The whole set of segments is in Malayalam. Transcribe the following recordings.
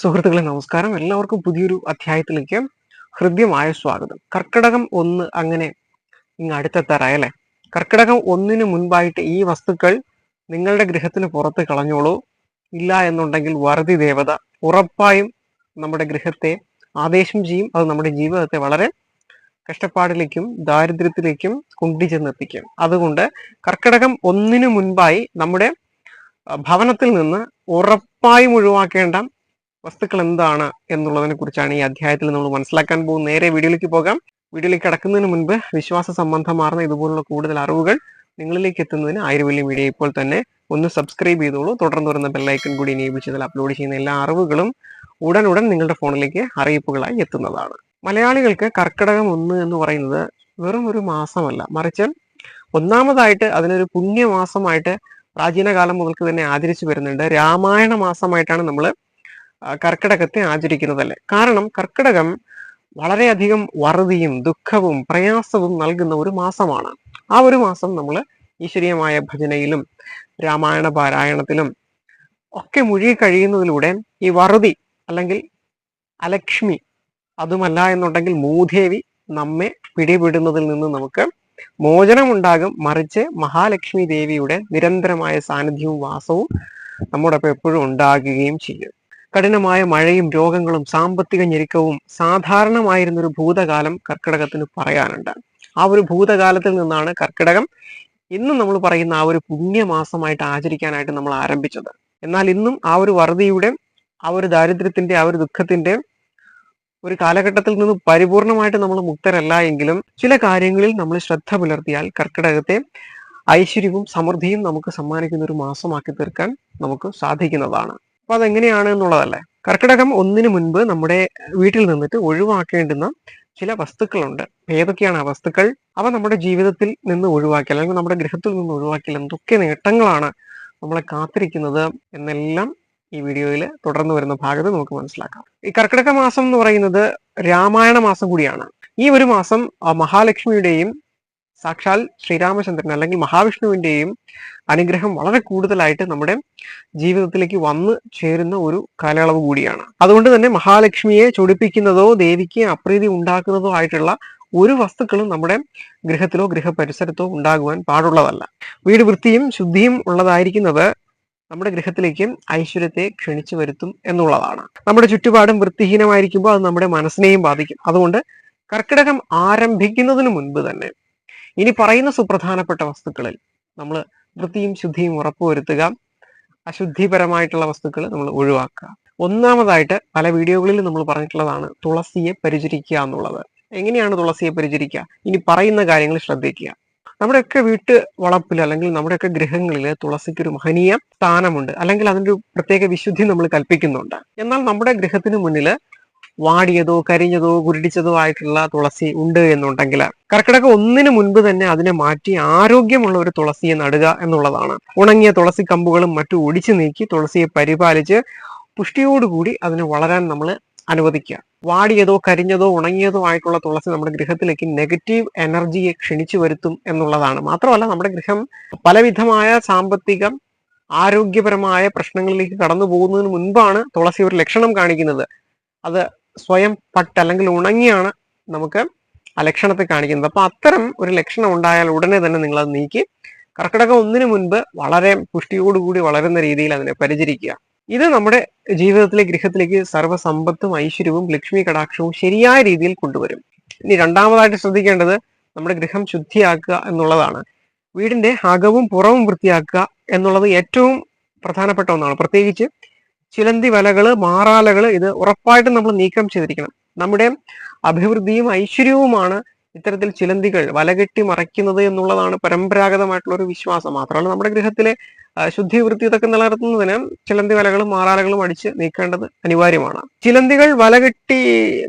സുഹൃത്തുക്കളെ നമസ്കാരം. എല്ലാവർക്കും പുതിയൊരു അധ്യായത്തിലേക്ക് ഹൃദ്യമായ സ്വാഗതം. കർക്കിടകം ഒന്ന് അങ്ങനെ ഇങ്ങ് അടുത്തെത്താറായല്ലേ കർക്കിടകം ഒന്നിന് മുൻപായിട്ട് ഈ വസ്തുക്കൾ നിങ്ങളുടെ ഗൃഹത്തിന് പുറത്ത് കളഞ്ഞോളൂ. ഇല്ല എന്നുണ്ടെങ്കിൽ വറുതി ദേവത ഉറപ്പായും നമ്മുടെ ഗൃഹത്തെ ആദേശം ചെയ്യും. അത് നമ്മുടെ ജീവിതത്തെ വളരെ കഷ്ടപ്പാടിലേക്കും ദാരിദ്ര്യത്തിലേക്കും കൊണ്ടുചെന്നെത്തിക്കും അതുകൊണ്ട് കർക്കിടകം ഒന്നിനു മുൻപായി നമ്മുടെ ഭവനത്തിൽ നിന്ന് ഉറപ്പായും ഒഴിവാക്കേണ്ട വസ്തുക്കൾ എന്താണ് എന്നുള്ളതിനെ കുറിച്ചാണ് ഈ അധ്യായത്തിൽ നമ്മൾ മനസ്സിലാക്കാൻ പോകും നേരെ വീഡിയോയിലേക്ക് പോകാം. വീഡിയോയിലേക്ക് കടക്കുന്നതിന് മുൻപ് വിശ്വാസ സംബന്ധമാർന്ന ഇതുപോലുള്ള കൂടുതൽ അറിവുകൾ നിങ്ങളിലേക്ക് എത്തുന്നതിന് ആയിരവല്യം വീഡിയോ ഇപ്പോൾ തന്നെ ഒന്ന് സബ്സ്ക്രൈബ് ചെയ്തോളൂ. തുടർന്ന് വരുന്ന ബെല്ലൈക്കൺ കൂടി എനേബിൾ ചെയ്താൽ അപ്ലോഡ് ചെയ്യുന്ന എല്ലാ അറിവുകളും ഉടൻ നിങ്ങളുടെ ഫോണിലേക്ക് അറിയിപ്പുകളായി എത്തുന്നതാണ്. മലയാളികൾക്ക് കർക്കിടകം ഒന്ന് എന്ന് പറയുന്നത് വെറും ഒരു മാസമല്ല. മറിച്ച് ഒന്നാമതായിട്ട് അതിനൊരു പുണ്യമാസമായിട്ട് പ്രാചീന കാലം മുതൽക്ക് തന്നെ ആചരിച്ചു വരുന്നുണ്ട്. രാമായണ മാസമായിട്ടാണ് നമ്മൾ കർക്കിടകത്തെ ആചരിക്കുന്നതല്ലേ? കാരണം കർക്കിടകം വളരെയധികം വറുതിയും ദുഃഖവും പ്രയാസവും നൽകുന്ന ഒരു മാസമാണ്. ആ ഒരു മാസം നമ്മൾ ഈശ്വരീയമായ ഭജനയിലും രാമായണ പാരായണത്തിലും ഒക്കെ മുഴുകി കഴിയുന്നതിലൂടെ ഈ വറുതി അല്ലെങ്കിൽ അലക്ഷ്മി അതുമല്ല എന്നുണ്ടെങ്കിൽ മൂദേവി നമ്മെ പിടിപെടുന്നതിൽ നിന്ന് നമുക്ക് മോചനമുണ്ടാകും. മറിച്ച് മഹാലക്ഷ്മി ദേവിയുടെ നിരന്തരമായ സാന്നിധ്യവും വാസവും നമ്മോടൊപ്പം എപ്പോഴും ഉണ്ടാകുകയും ചെയ്യും. കഠിനമായ മഴയും രോഗങ്ങളും സാമ്പത്തിക ഞെരുക്കവും സാധാരണമായിരുന്ന ഒരു ഭൂതകാലം കർക്കിടകത്തിന് പറയാനുണ്ട്. ആ ഒരു ഭൂതകാലത്തിൽ നിന്നാണ് കർക്കിടകം. ഇന്നും നമ്മൾ പറയുന്ന ആ ഒരു പുണ്യമാസമായിട്ട് ആചരിക്കാനായിട്ട് നമ്മൾ ആരംഭിച്ചത്. എന്നാൽ ഇന്നും ആ ഒരു വറുതിയുടെ ആ ഒരു ദാരിദ്ര്യത്തിന്റെ ആ ഒരു ദുഃഖത്തിന്റെ ഒരു കാലഘട്ടത്തിൽ നിന്ന് പരിപൂർണമായിട്ട് നമ്മൾ മുക്തരല്ല എങ്കിലും ചില കാര്യങ്ങളിൽ നമ്മൾ ശ്രദ്ധ പുലർത്തിയാൽ കർക്കിടകത്തെ ഐശ്വര്യവും സമൃദ്ധിയും നമുക്ക് സമ്മാനിക്കുന്ന ഒരു മാസമാക്കി തീർക്കാൻ നമുക്ക് സാധിക്കുന്നതാണ്. അപ്പൊ അതെങ്ങനെയാണ് എന്നുള്ളതല്ലേ? കർക്കിടകം ഒന്നിന് മുൻപ് നമ്മുടെ വീട്ടിൽ നിന്നിട്ട് ഒഴിവാക്കേണ്ടുന്ന ചില വസ്തുക്കളുണ്ട്. ഏതൊക്കെയാണ് ആ വസ്തുക്കൾ? അവ നമ്മുടെ ജീവിതത്തിൽ നിന്ന് ഒഴിവാക്കിയാൽ അല്ലെങ്കിൽ നമ്മുടെ ഗൃഹത്തിൽ നിന്ന് ഒഴിവാക്കിയാൽ എന്തൊക്കെ നേട്ടങ്ങളാണ് നമ്മളെ കാത്തിരിക്കുന്നത് എന്നെല്ലാം ഈ വീഡിയോയിൽ തുടർന്ന് വരുന്ന ഭാഗത്ത് നമുക്ക് മനസ്സിലാക്കാം. ഈ കർക്കിടക മാസം എന്ന് പറയുന്നത് രാമായണ മാസം കൂടിയാണ്. ഈ ഒരു മാസം മഹാലക്ഷ്മിയുടെയും സാക്ഷാൽ ശ്രീരാമചന്ദ്രൻ അല്ലെങ്കിൽ മഹാവിഷ്ണുവിന്റെയും അനുഗ്രഹം വളരെ കൂടുതലായിട്ട് നമ്മുടെ ജീവിതത്തിലേക്ക് വന്ന് ചേരുന്ന ഒരു കാലയളവ് കൂടിയാണ്. അതുകൊണ്ട് തന്നെ മഹാലക്ഷ്മിയെ ചൊടിപ്പിക്കുന്നതോ ദേവിക്ക് അപ്രീതി ഉണ്ടാക്കുന്നതോ ആയിട്ടുള്ള ഒരു വസ്തുക്കളും നമ്മുടെ ഗൃഹത്തിലോ ഗൃഹപരിസരത്തോ ഉണ്ടാകുവാൻ പാടുള്ളതല്ല. വീട് വൃത്തിയും ശുദ്ധിയും ഉള്ളതായിരിക്കുന്നത് നമ്മുടെ ഗൃഹത്തിലേക്ക് ഐശ്വര്യത്തെ ക്ഷണിച്ചു വരുത്തും എന്നുള്ളതാണ്. നമ്മുടെ ചുറ്റുപാടും വൃത്തിഹീനമായിരിക്കുമ്പോൾ അത് നമ്മുടെ മനസ്സിനെയും ബാധിക്കും. അതുകൊണ്ട് കർക്കിടകം ആരംഭിക്കുന്നതിന് മുൻപ് തന്നെ ഇനി പറയുന്ന സുപ്രധാനപ്പെട്ട വസ്തുക്കളിൽ നമ്മൾ വൃത്തിയും ശുദ്ധിയും ഉറപ്പുവരുത്തുക അശുദ്ധിപരമായിട്ടുള്ള വസ്തുക്കൾ നമ്മൾ ഒഴിവാക്കുക. ഒന്നാമതായിട്ട് പല വീഡിയോകളിൽ നമ്മൾ പറഞ്ഞിട്ടുള്ളതാണ് തുളസിയെ പരിചരിക്കുക എന്നുള്ളത്. എങ്ങനെയാണ് തുളസിയെ പരിചരിക്കുക? ഇനി പറയുന്ന കാര്യങ്ങൾ ശ്രദ്ധിക്കുക. നമ്മുടെയൊക്കെ വീട്ട് വളപ്പിൽ അല്ലെങ്കിൽ നമ്മുടെയൊക്കെ ഗൃഹങ്ങളിൽ തുളസിക്ക് ഒരു മഹനീയ സ്ഥാനമുണ്ട്. അല്ലെങ്കിൽ അതിന്റെ ഒരു പ്രത്യേക വിശുദ്ധി നമ്മൾ കൽപ്പിക്കുന്നുണ്ട്. എന്നാൽ നമ്മുടെ ഗൃഹത്തിന് മുന്നിൽ വാടിയതോ കരിഞ്ഞതോ കുരുടിച്ചതോ ആയിട്ടുള്ള തുളസി ഉണ്ട് എന്നുണ്ടെങ്കിൽ കർക്കിടക ഒന്നിന് മുൻപ് തന്നെ അതിനെ മാറ്റി ആരോഗ്യമുള്ള ഒരു തുളസിയെ നടുക എന്നുള്ളതാണ്. ഉണങ്ങിയ തുളസി കമ്പുകളും മറ്റും ഒടിച്ചു നീക്കി തുളസിയെ പരിപാലിച്ച് പുഷ്ടിയോടുകൂടി അതിനെ വളരാൻ നമ്മൾ അനുവദിക്കുക. വാടിയതോ കരിഞ്ഞതോ ഉണങ്ങിയതോ ആയിട്ടുള്ള തുളസി നമ്മുടെ ഗൃഹത്തിലേക്ക് നെഗറ്റീവ് എനർജിയെ ക്ഷണിച്ചു വരുത്തും എന്നുള്ളതാണ്. മാത്രമല്ല നമ്മുടെ ഗൃഹം പലവിധമായ സാമ്പത്തിക ആരോഗ്യപരമായ പ്രശ്നങ്ങളിലേക്ക് കടന്നു പോകുന്നതിന് മുൻപാണ് തുളസി ഒരു ലക്ഷണം കാണിക്കുന്നത്. അത് സ്വയം പട്ട് അല്ലെങ്കിൽ ഉണങ്ങിയാണ് നമുക്ക് ആ ലക്ഷണത്തെ കാണിക്കുന്നത്. അപ്പൊ അത്തരം ഒരു ലക്ഷണം ഉണ്ടായാൽ ഉടനെ തന്നെ നിങ്ങൾ അത് നീക്കി. കർക്കിടകം ഒന്നിനു മുൻപ് വളരെ പുഷ്ടിയോടുകൂടി വളരുന്ന രീതിയിൽ അതിനെ പരിചരിക്കുക. ഇത് നമ്മുടെ ജീവിതത്തിലെ ഗൃഹത്തിലേക്ക് സർവസമ്പത്തും ഐശ്വര്യവും ലക്ഷ്മി കടാക്ഷവും ശരിയായ രീതിയിൽ കൊണ്ടുവരും. ഇനി രണ്ടാമതായിട്ട് ശ്രദ്ധിക്കേണ്ടത് നമ്മുടെ ഗൃഹം ശുദ്ധിയാക്കുക എന്നുള്ളതാണ്. വീടിന്റെ അകവും പുറവും വൃത്തിയാക്കുക എന്നുള്ളത് ഏറ്റവും പ്രധാനപ്പെട്ട ഒന്നാണ്. പ്രത്യേകിച്ച് ചിലന്തി വലകൾ മാറാലകൾ ഇത് ഉറപ്പായിട്ടും നമ്മൾ നീക്കം ചെയ്തിരിക്കണം. നമ്മുടെ അഭിവൃദ്ധിയും ഐശ്വര്യവുമാണ് ഇത്തരത്തിൽ ചിലന്തികൾ വലകെട്ടി മറയ്ക്കുന്നത് എന്നുള്ളതാണ് പരമ്പരാഗതമായിട്ടുള്ള ഒരു വിശ്വാസം. മാത്രമല്ല നമ്മുടെ ഗൃഹത്തിലെ ശുദ്ധി വൃത്തി ഇതൊക്കെ നിലനിർത്തുന്നതിന് ചിലന്തി വലകളും മാറാലകളും അടിച്ച് നീക്കേണ്ടത് അനിവാര്യമാണ്. ചിലന്തികൾ വലകെട്ടി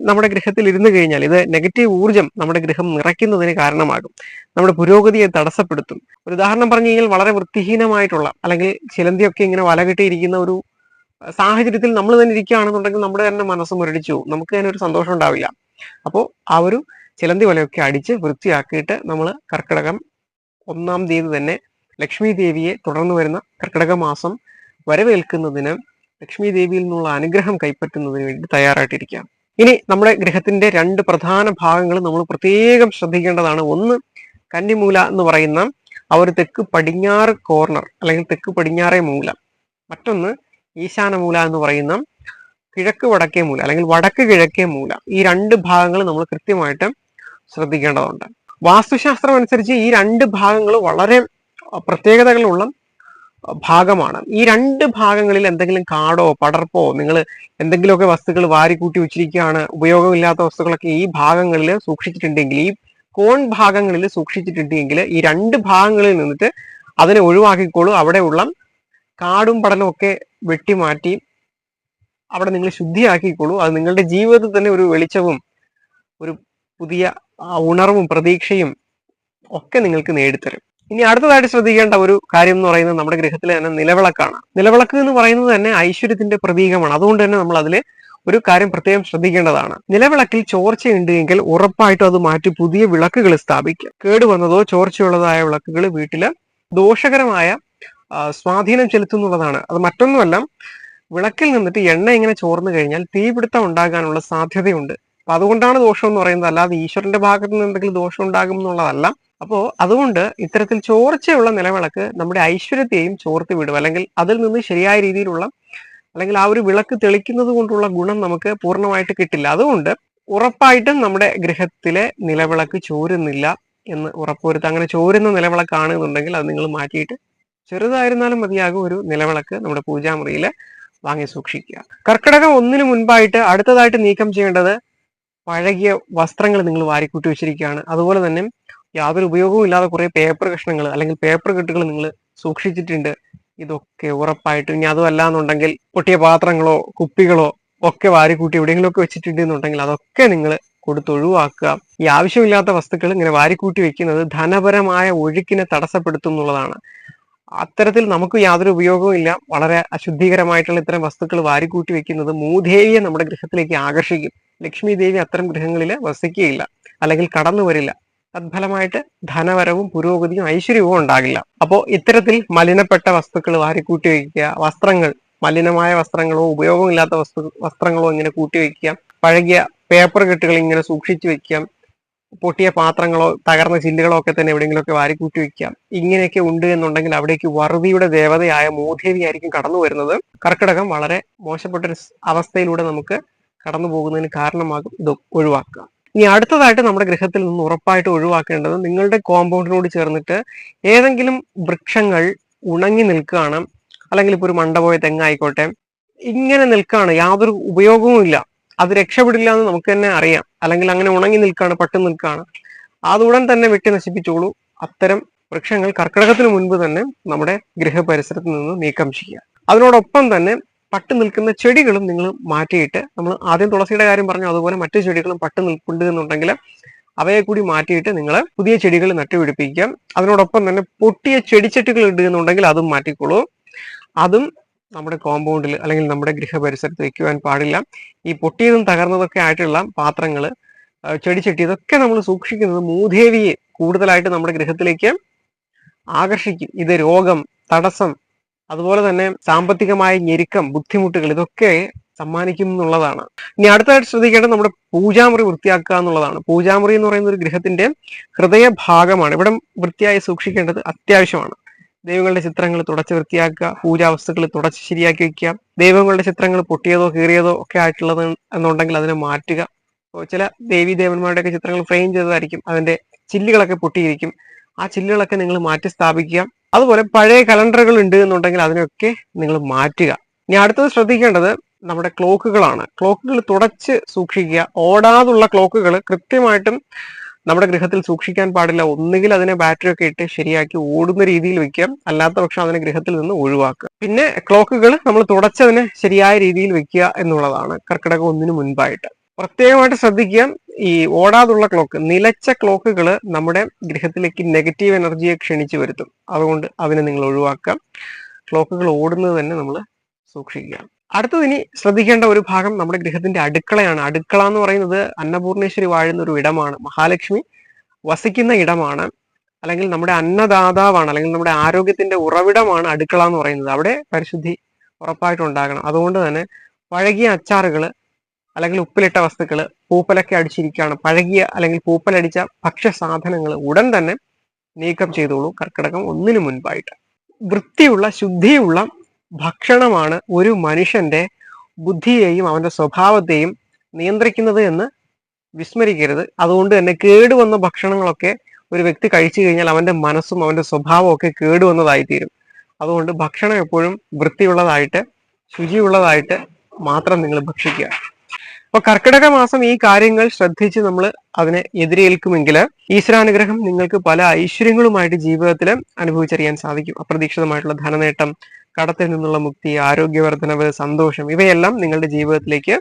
നമ്മുടെ ഗൃഹത്തിൽ ഇരുന്നു കഴിഞ്ഞാൽ ഇത് നെഗറ്റീവ് ഊർജം നമ്മുടെ ഗൃഹം നിറയ്ക്കുന്നതിന് കാരണമാകും. നമ്മുടെ പുരോഗതിയെ തടസ്സപ്പെടുത്തും. ഒരു ഉദാഹരണം പറഞ്ഞു കഴിഞ്ഞാൽ വളരെ വൃത്തിഹീനമായിട്ടുള്ള അല്ലെങ്കിൽ ചിലന്തിയൊക്കെ ഇങ്ങനെ വലകെട്ടിയിരിക്കുന്ന ഒരു സാഹചര്യത്തിൽ നമ്മൾ തന്നെ ഇരിക്കുകയാണെന്നുണ്ടെങ്കിൽ നമ്മുടെ തന്നെ മനസ്സ് മുരടിച്ചു നമുക്ക് തന്നെ ഒരു സന്തോഷം ഉണ്ടാവില്ല. അപ്പോൾ ആ ഒരു ചിലന്തി വലയൊക്കെ അടിച്ച് വൃത്തിയാക്കിയിട്ട് നമ്മൾ കർക്കിടകം ഒന്നാം തീയതി തന്നെ ലക്ഷ്മി ദേവിയെ തുടർന്ന് വരുന്ന കർക്കിടക മാസം വരവേൽക്കുന്നതിന് ലക്ഷ്മി ദേവിയിൽ നിന്നുള്ള അനുഗ്രഹം കൈപ്പറ്റുന്നതിന് വേണ്ടി തയ്യാറായിട്ടിരിക്കാം ഇനി നമ്മുടെ ഗ്രഹത്തിന്റെ രണ്ട് പ്രധാന ഭാഗങ്ങൾ നമ്മൾ പ്രത്യേകം ശ്രദ്ധിക്കേണ്ടതാണ്. ഒന്ന് കന്നിമൂല എന്ന് പറയുന്ന ആ ഒരു തെക്ക് പടിഞ്ഞാറ് കോർണർ അല്ലെങ്കിൽ തെക്ക് പടിഞ്ഞാറേ മൂല. മറ്റൊന്ന് ഈശാനമൂല എന്ന് പറയുന്ന കിഴക്ക് വടക്കേ മൂല അല്ലെങ്കിൽ വടക്ക് കിഴക്കേ മൂല. ഈ രണ്ട് ഭാഗങ്ങൾ നമ്മൾ കൃത്യമായിട്ട് ശ്രദ്ധിക്കേണ്ടതുണ്ട്. വാസ്തുശാസ്ത്രം അനുസരിച്ച് ഈ രണ്ട് ഭാഗങ്ങൾ വളരെ പ്രത്യേകതകളുള്ള ഭാഗമാണ്. ഈ രണ്ട് ഭാഗങ്ങളിൽ എന്തെങ്കിലും കാടോ പടർപ്പോ നിങ്ങൾ എന്തെങ്കിലുമൊക്കെ വസ്തുക്കൾ വാരിക്കൂട്ടി വെച്ചിരിക്കുകയാണ് ഉപയോഗമില്ലാത്ത വസ്തുക്കളൊക്കെ ഈ ഭാഗങ്ങളിൽ സൂക്ഷിച്ചിട്ടുണ്ടെങ്കിൽ ഈ കോൺ ഭാഗങ്ങളിൽ സൂക്ഷിച്ചിട്ടുണ്ടെങ്കിൽ ഈ രണ്ട് ഭാഗങ്ങളിൽ നിന്നിട്ട് അതിനെ ഒഴിവാക്കിക്കോളൂ. അവിടെയുള്ള കാടും പടലും ഒക്കെ വെട്ടിമാറ്റി അവിടെ നിങ്ങൾ ശുദ്ധിയാക്കിക്കോളൂ. അത് നിങ്ങളുടെ ജീവിതത്തിൽ തന്നെ ഒരു വെളിച്ചവും ഒരു പുതിയ ഉണർവും പ്രതീക്ഷയും ഒക്കെ നിങ്ങൾക്ക് നേടിത്തരും. ഇനി അടുത്തതായിട്ട് ശ്രദ്ധിക്കേണ്ട ഒരു കാര്യം എന്ന് പറയുന്നത് നമ്മുടെ ഗൃഹത്തിലെ തന്നെ നിലവിളക്കാണ്. നിലവിളക്ക് എന്ന് പറയുന്നത് തന്നെ ഐശ്വര്യത്തിന്റെ പ്രതീകമാണ്. അതുകൊണ്ട് തന്നെ നമ്മൾ അതിൽ ഒരു കാര്യം പ്രത്യേകം ശ്രദ്ധിക്കേണ്ടതാണ്. നിലവിളക്കിൽ ചോർച്ചയുണ്ട് എങ്കിൽ ഉറപ്പായിട്ടും അത് മാറ്റി പുതിയ വിളക്കുകൾ സ്ഥാപിക്കുക കേടുവന്നതോ ചോർച്ചയുള്ളതായ വിളക്കുകൾ വീട്ടിൽ ദോഷകരമായ സ്വാധീനം ചെലുത്തുന്നുള്ളതാണ്. അത് മറ്റൊന്നുമല്ല വിളക്കിൽ നിന്നിട്ട് എണ്ണ ഇങ്ങനെ ചോർന്നു കഴിഞ്ഞാൽ തീപിടുത്തം ഉണ്ടാകാനുള്ള സാധ്യതയുണ്ട്. അപ്പൊ അതുകൊണ്ടാണ് ദോഷം എന്ന് പറയുന്നത്. അല്ലാതെ ഈശ്വരന്റെ ഭാഗത്ത് നിന്ന് എന്തെങ്കിലും ദോഷം ഉണ്ടാകും എന്നുള്ളതല്ല. അപ്പോ അതുകൊണ്ട് ഇത്തരത്തിൽ ചോർച്ചയുള്ള നിലവിളക്ക് നമ്മുടെ ഐശ്വര്യത്തെയും ചോർത്തി വിടും. അല്ലെങ്കിൽ അതിൽ നിന്ന് ശരിയായ രീതിയിലുള്ള അല്ലെങ്കിൽ ആ ഒരു വിളക്ക് തെളിക്കുന്നത് കൊണ്ടുള്ള ഗുണം നമുക്ക് പൂർണമായിട്ട് കിട്ടില്ല. അതുകൊണ്ട് ഉറപ്പായിട്ടും നമ്മുടെ ഗൃഹത്തിലെ നിലവിളക്ക് ചോരുന്നില്ല എന്ന് ഉറപ്പുവരുത്തുക. അങ്ങനെ ചോരുന്ന നിലവിളക്കാണെന്നുണ്ടെങ്കിൽ അത് നിങ്ങൾ മാറ്റിയിട്ട് ചെറുതായിരുന്നാലും മതിയാകും ഒരു നിലവിളക്ക് നമ്മുടെ പൂജാമുറിയിൽ വാങ്ങി സൂക്ഷിക്കുക. കർക്കിടകം ഒന്നിനു മുൻപായിട്ട് അടുത്തതായിട്ട് നീക്കം ചെയ്യേണ്ടത് പഴകിയ വസ്ത്രങ്ങൾ നിങ്ങൾ വാരിക്കൂട്ടി വെച്ചിരിക്കുകയാണ്. അതുപോലെ തന്നെ യാതൊരു ഉപയോഗവും ഇല്ലാതെ കുറെ പേപ്പർ കഷ്ണങ്ങൾ അല്ലെങ്കിൽ പേപ്പർ കെട്ടുകൾ നിങ്ങൾ സൂക്ഷിച്ചിട്ടുണ്ട്. ഇതൊക്കെ ഉറപ്പായിട്ടും ഇനി അതും അല്ലാന്നുണ്ടെങ്കിൽ പൊട്ടിയ പാത്രങ്ങളോ കുപ്പികളോ ഒക്കെ വാരിക്കൂട്ടി എവിടെയെങ്കിലുമൊക്കെ വെച്ചിട്ടുണ്ട് എന്നുണ്ടെങ്കിൽ അതൊക്കെ നിങ്ങൾ കൊടുത്തൊഴിവാക്കുക ഈ ആവശ്യമില്ലാത്ത വസ്തുക്കൾ ഇങ്ങനെ വാരിക്കൂട്ടി വെക്കുന്നത് ധനപരമായ ഒഴുക്കിനെ തടസ്സപ്പെടുത്തും എന്നുള്ളതാണ്. അത്തരത്തിൽ നമുക്ക് യാതൊരു ഉപയോഗവും ഇല്ല. വളരെ അശുദ്ധീകരമായിട്ടുള്ള ഇത്തരം വസ്തുക്കൾ വാരിക്കൂട്ടി വെക്കുന്നത് മൂദേവിയെ നമ്മുടെ ഗൃഹത്തിലേക്ക് ആകർഷിക്കും. ലക്ഷ്മി ദേവി അത്തരം ഗൃഹങ്ങളിൽ വസിക്കുകയില്ല. അല്ലെങ്കിൽ കടന്നു വരില്ല. തത്ഫലമായിട്ട് ധനവരവും പുരോഗതിയും ഐശ്വര്യവും ഉണ്ടാകില്ല. അപ്പോൾ ഇത്തരത്തിൽ മലിനപ്പെട്ട വസ്തുക്കൾ വാരിക്കൂട്ടി വയ്ക്കുക വസ്ത്രങ്ങൾ മലിനമായ വസ്ത്രങ്ങളോ ഉപയോഗമില്ലാത്ത വസ്തു വസ്ത്രങ്ങളോ ഇങ്ങനെ കൂട്ടി വയ്ക്കുക പഴകിയ പേപ്പർ കെട്ടുകൾ ഇങ്ങനെ സൂക്ഷിച്ചു വെക്കുക പൊട്ടിയ പാത്രങ്ങളോ തകർന്ന ചില്ലുകളോ ഒക്കെ തന്നെ എവിടെയെങ്കിലുമൊക്കെ വാരിക്കൂട്ടി വയ്ക്കാം ഇങ്ങനെയൊക്കെ ഉണ്ട് എന്നുണ്ടെങ്കിൽ അവിടേക്ക് വറുതിയുടെ ദേവതയായ മോധേവി ആയിരിക്കും കടന്നു വരുന്നത്. കർക്കിടകം വളരെ മോശപ്പെട്ടൊരു അവസ്ഥയിലൂടെ നമുക്ക് കടന്നു പോകുന്നതിന് കാരണമാകും ഇത് ഒഴിവാക്കുക. ഇനി അടുത്തതായിട്ട് നമ്മുടെ ഗൃഹത്തിൽ നിന്ന് ഉറപ്പായിട്ട് ഒഴിവാക്കേണ്ടത് നിങ്ങളുടെ കോമ്പൗണ്ടിനോട് ചേർന്നിട്ട് ഏതെങ്കിലും വൃക്ഷങ്ങൾ ഉണങ്ങി നിൽക്കുകയാണ്. അല്ലെങ്കിൽ ഇപ്പോൾ ഒരു മണ്ടപോയ തെങ്ങായിക്കോട്ടെ ഇങ്ങനെ നിൽക്കുകയാണ്. യാതൊരു ഉപയോഗവും ഇല്ല അത് രക്ഷപ്പെടില്ല എന്ന് നമുക്ക് തന്നെ അറിയാം. അല്ലെങ്കിൽ അങ്ങനെ ഉണങ്ങി നിൽക്കുകയാണ് പട്ടു നിൽക്കുകയാണ് അതുടൻ തന്നെ വെട്ടി നശിപ്പിച്ചോളൂ. അത്തരം വൃക്ഷങ്ങൾ കർക്കിടകത്തിന് മുൻപ് തന്നെ നമ്മുടെ ഗൃഹപരിസരത്ത് നിന്ന് നീക്കം ചെയ്യുക. അതിനോടൊപ്പം തന്നെ പട്ടു നിൽക്കുന്ന ചെടികളും നിങ്ങൾ മാറ്റിയിട്ട് നമ്മൾ ആദ്യം തുളസിയുടെ കാര്യം പറഞ്ഞു. അതുപോലെ മറ്റു ചെടികളും പട്ടു നിൽപ്പുണ്ട് എന്നുണ്ടെങ്കിൽ അവയെ കൂടി മാറ്റിയിട്ട് നിങ്ങൾ പുതിയ ചെടികൾ നട്ടുപിടിപ്പിക്കുക. അതിനോടൊപ്പം തന്നെ പൊട്ടിയ ചെടിച്ചട്ടികൾ ഇടുക എന്നുണ്ടെങ്കിൽ അതും മാറ്റിക്കോളൂ. അതും നമ്മുടെ കോമ്പൗണ്ടിൽ അല്ലെങ്കിൽ നമ്മുടെ ഗൃഹപരിസരത്ത് വെക്കുവാൻ പാടില്ല. ഈ പൊട്ടിയതും തകർന്നതൊക്കെ ആയിട്ടുള്ള പാത്രങ്ങൾ ചെടിച്ചട്ടി ഇതൊക്കെ നമ്മൾ സൂക്ഷിക്കുന്നത് മൂദേവിയെ കൂടുതലായിട്ട് നമ്മുടെ ഗൃഹത്തിലേക്ക് ആകർഷിക്കും. ഇത് രോഗം തടസ്സം അതുപോലെ തന്നെ സാമ്പത്തികമായ ഞെരുക്കം ബുദ്ധിമുട്ടുകൾ ഇതൊക്കെ സമ്മാനിക്കും എന്നുള്ളതാണ്. ഇനി അടുത്തായിട്ട് ശ്രദ്ധിക്കേണ്ടത് നമ്മുടെ പൂജാമുറി വൃത്തിയാക്കുക എന്നുള്ളതാണ്. പൂജാമുറി എന്ന് പറയുന്ന ഒരു ഗൃഹത്തിന്റെ ഹൃദയഭാഗമാണ്. ഇവിടെ വൃത്തിയായി സൂക്ഷിക്കേണ്ടത് അത്യാവശ്യമാണ്. ദൈവങ്ങളുടെ ചിത്രങ്ങൾ തുടച്ച് വൃത്തിയാക്കുക പൂജാവസ്തുക്കൾ തുടച്ച് ശരിയാക്കി വെക്കുക ദൈവങ്ങളുടെ ചിത്രങ്ങൾ പൊട്ടിയതോ കീറിയതോ ഒക്കെ ആയിട്ടുള്ളത് എന്നുണ്ടെങ്കിൽ അതിനെ മാറ്റുക. ചില ദേവി ദേവന്മാരുടെയൊക്കെ ചിത്രങ്ങൾ ഫ്രെയിം ചെയ്തതായിരിക്കും. അതിന്റെ ചില്ലുകളൊക്കെ പൊട്ടിയിരിക്കും. ആ ചില്ലുകളൊക്കെ നിങ്ങൾ മാറ്റി സ്ഥാപിക്കുക. അതുപോലെ പഴയ കലണ്ടറുകൾ ഉണ്ട് എന്നുണ്ടെങ്കിൽ അതിനൊക്കെ നിങ്ങൾ മാറ്റുക. ഇനി അടുത്തത് ശ്രദ്ധിക്കേണ്ടത് നമ്മുടെ ക്ലോക്കുകളാണ്. ക്ലോക്കുകൾ തുടച്ച് സൂക്ഷിക്കുക. ഓടാതുള്ള ക്ലോക്കുകൾ കൃത്യമായിട്ടും നമ്മുടെ ഗൃഹത്തിൽ സൂക്ഷിക്കാൻ പാടില്ല. ഒന്നുകിൽ അതിനെ ബാറ്ററി ഒക്കെ ഇട്ട് ശരിയാക്കി ഓടുന്ന രീതിയിൽ വെക്കാം അല്ലാത്ത പക്ഷം അതിനെ ഗൃഹത്തിൽ നിന്ന് ഒഴിവാക്കുക. പിന്നെ ക്ലോക്കുകൾ നമ്മൾ തുടച്ചതിനെ ശരിയായ രീതിയിൽ വെക്കുക എന്നുള്ളതാണ് കർക്കിടകം ഒന്നിനു മുൻപായിട്ട്. പ്രത്യേകമായിട്ട് ശ്രദ്ധിക്കുക ഈ ഓടാതുള്ള ക്ലോക്ക് നിലച്ച ക്ലോക്കുകൾ നമ്മുടെ ഗൃഹത്തിലേക്ക് നെഗറ്റീവ് എനർജിയെ ക്ഷണിച്ചു വരുത്തും. അതുകൊണ്ട് അതിനെ നിങ്ങൾ ഒഴിവാക്കാം ക്ലോക്കുകൾ ഓടുന്നത് തന്നെ നമ്മൾ സൂക്ഷിക്കുക. അടുത്തത് ഇനി ശ്രദ്ധിക്കേണ്ട ഒരു ഭാഗം നമ്മുടെ ഗൃഹത്തിന്റെ അടുക്കളയാണ്. അടുക്കള എന്ന് പറയുന്നത് അന്നപൂർണേശ്വരി വാഴുന്ന ഒരു ഇടമാണ്. മഹാലക്ഷ്മി വസിക്കുന്ന ഇടമാണ്. അല്ലെങ്കിൽ നമ്മുടെ അന്നദാതാവാണ് അല്ലെങ്കിൽ നമ്മുടെ ആരോഗ്യത്തിന്റെ ഉറവിടമാണ് അടുക്കള എന്ന് പറയുന്നത്. അവിടെ പരിശുദ്ധി ഉറപ്പായിട്ട് ഉണ്ടാകണം അതുകൊണ്ട് തന്നെ പഴകിയ അച്ചാറുകൾ അല്ലെങ്കിൽ ഉപ്പിലിട്ട വസ്തുക്കൾ പൂപ്പലൊക്കെ അടിച്ചിരിക്കുകയാണ്. പഴകിയ അല്ലെങ്കിൽ പൂപ്പലടിച്ച ഭക്ഷ്യ സാധനങ്ങൾ ഉടൻ തന്നെ നീക്കം ചെയ്തോളൂ. കർക്കിടകം ഒന്നിനു മുൻപായിട്ട്. വൃത്തിയുള്ള ശുദ്ധിയുള്ള ഭക്ഷണമാണ് ഒരു മനുഷ്യന്റെ ബുദ്ധിയെയും അവന്റെ സ്വഭാവത്തെയും നിയന്ത്രിക്കുന്നത് എന്ന് വിസ്മരിക്കരുത്. അതുകൊണ്ട് തന്നെ കേടുവന്ന ഭക്ഷണങ്ങളൊക്കെ ഒരു വ്യക്തി കഴിച്ചു കഴിഞ്ഞാൽ അവന്റെ മനസ്സും അവന്റെ സ്വഭാവവും ഒക്കെ കേടുവന്നതായി തീരും അതുകൊണ്ട് ഭക്ഷണം എപ്പോഴും വൃത്തിയുള്ളതായിട്ട് ശുചിയുള്ളതായിട്ട് മാത്രം നിങ്ങൾ ഭക്ഷിക്കുക. അപ്പൊ കർക്കിടക മാസം ഈ കാര്യങ്ങൾ ശ്രദ്ധിച്ച് നമ്മൾ അതിനെ എതിരേൽക്കുമെങ്കിൽ ഈശ്വരാനുഗ്രഹം നിങ്ങൾക്ക് പല ഐശ്വര്യങ്ങളുമായിട്ട് ജീവിതത്തിൽ അനുഭവിച്ചറിയാൻ സാധിക്കും. അപ്രതീക്ഷിതമായിട്ടുള്ള ധനനേട്ടം കടത്തിൽ നിന്നുള്ള മുക്തി ആരോഗ്യവർദ്ധനവ് സന്തോഷം ഇവയെല്ലാം നിങ്ങളുടെ ജീവിതത്തിലേക്ക്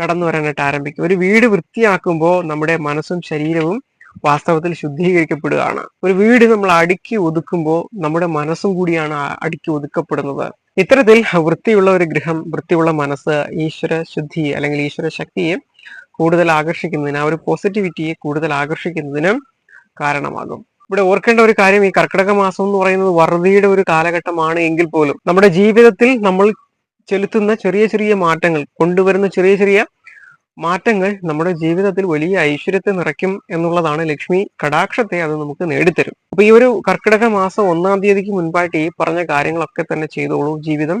കടന്നു വരാനായിട്ട് ആരംഭിക്കും. ഒരു വീട് വൃത്തിയാക്കുമ്പോൾ നമ്മുടെ മനസ്സും ശരീരവും വാസ്തവത്തിൽ ശുദ്ധീകരിക്കപ്പെടുകയാണ്. ഒരു വീട് നമ്മൾ അടുക്കി ഒതുക്കുമ്പോൾ നമ്മുടെ മനസ്സും കൂടിയാണ് അടുക്കി ഒതുക്കപ്പെടുന്നത്. ഇത്തരത്തിൽ വൃത്തിയുള്ള ഒരു ഗൃഹം വൃത്തിയുള്ള മനസ്സ് ഈശ്വര ശുദ്ധി അല്ലെങ്കിൽ ഈശ്വര ശക്തിയെ കൂടുതൽ ആകർഷിക്കുന്നതിന് ആ ഒരു പോസിറ്റിവിറ്റിയെ കൂടുതൽ ആകർഷിക്കുന്നതിനും കാരണമാകും. ഇവിടെ ഓർക്കേണ്ട ഒരു കാര്യം ഈ കർക്കിടക മാസം എന്ന് പറയുന്നത് വറുതിയുടെ ഒരു കാലഘട്ടമാണ് എങ്കിൽ പോലും നമ്മുടെ ജീവിതത്തിൽ നമ്മൾ ചെലുത്തുന്ന ചെറിയ ചെറിയ മാറ്റങ്ങൾ കൊണ്ടുവരുന്ന ചെറിയ ചെറിയ മാറ്റങ്ങൾ നമ്മുടെ ജീവിതത്തിൽ വലിയ ഐശ്വര്യത്തെ നിറയ്ക്കും എന്നുള്ളതാണ് ലക്ഷ്മി കടാക്ഷത്തെ അത് നമുക്ക് നേടിത്തരും. അപ്പൊ ഈ ഒരു കർക്കിടക മാസം ഒന്നാം തീയതിക്ക് മുൻപായിട്ട് ഈ പറഞ്ഞ കാര്യങ്ങളൊക്കെ തന്നെ ചെയ്തോളൂ. ജീവിതം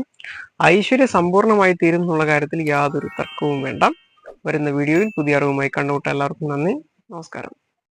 ഐശ്വര്യ സമ്പൂർണമായി തീരും എന്നുള്ള കാര്യത്തിൽ യാതൊരു തർക്കവും വേണ്ട. വരുന്ന വീഡിയോയിൽ പുതിയ അറിവുമായി കണ്ടുമുട്ട എല്ലാവർക്കും നന്ദി. നമസ്കാരം.